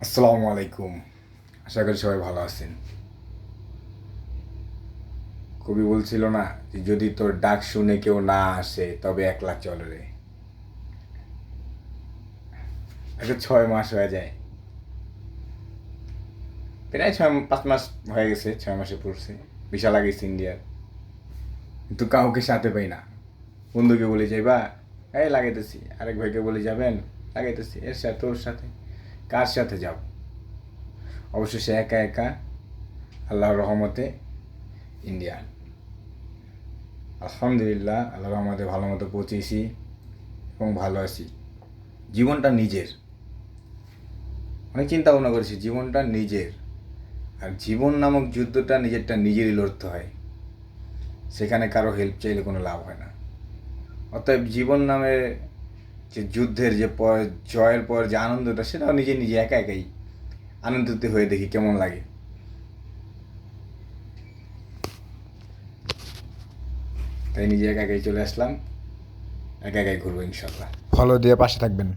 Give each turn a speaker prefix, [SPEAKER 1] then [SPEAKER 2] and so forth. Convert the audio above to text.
[SPEAKER 1] আসসালামু আলাইকুম। আশা করি সবাই ভালো আছেন। কবি বলছিল না যে, যদি তোর ডাক শুনে কেউ না আসে, তবে একলা চলে রে। একটা ছয় মাস হয়ে যায়। প্রায় ছয়, পাঁচ মাস হয়ে গেছে, ছয় মাসে পড়ছে। বিশাল লাগিয়েছে ইন্ডিয়ার কিন্তু কাউকে সাথে পাই না। বন্ধুকে বলে, যাইবা? এই, লাগাইতেছি। আরেক ভাইকে বলে, যাবেন? লাগাইতেছি। এর সাথে, ওর সাথে। কার সাথে যাব? অবশ্য সে একা একা, আল্লাহর রহমতে ইন্ডিয়ান আলহামদুলিল্লাহ, আল্লাহর রহমতে ভালো মতো পৌঁছেছি এবং ভালো আছি। জীবনটা নিজের। অনেক চিন্তা ভাবনা করেছি, জীবনটা নিজের। আর জীবন নামক যুদ্ধটা নিজেরটা নিজেরই লড়তে হয়। সেখানে কারও হেল্প চাইলে কোনো লাভ হয় না। অতএব জীবন নামে যে যুদ্ধের যে পর, জয়ের পর যে আনন্দটা, সেটাও নিজে নিজে একা একাই আনন্দিত হয়ে দেখি কেমন লাগে। তাই নিজে একা একাই চলে আসলাম। একা একাই ঘুরবো ইনশাল্লাহ ফলো দিয়ে পাশে থাকবেন।